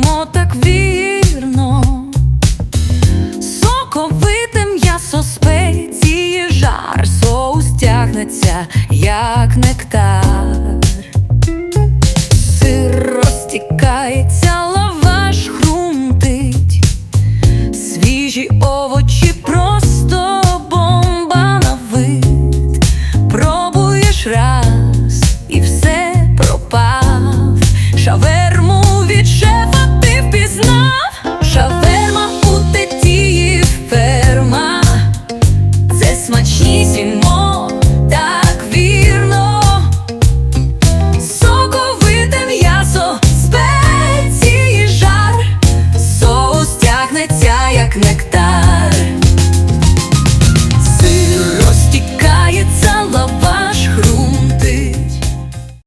Любимо так вірно, соковите м'ясо спеції жар, соус тягнеться, як нектар, сир розтікається, лаваш хрумтить, свіжі овочі. She's in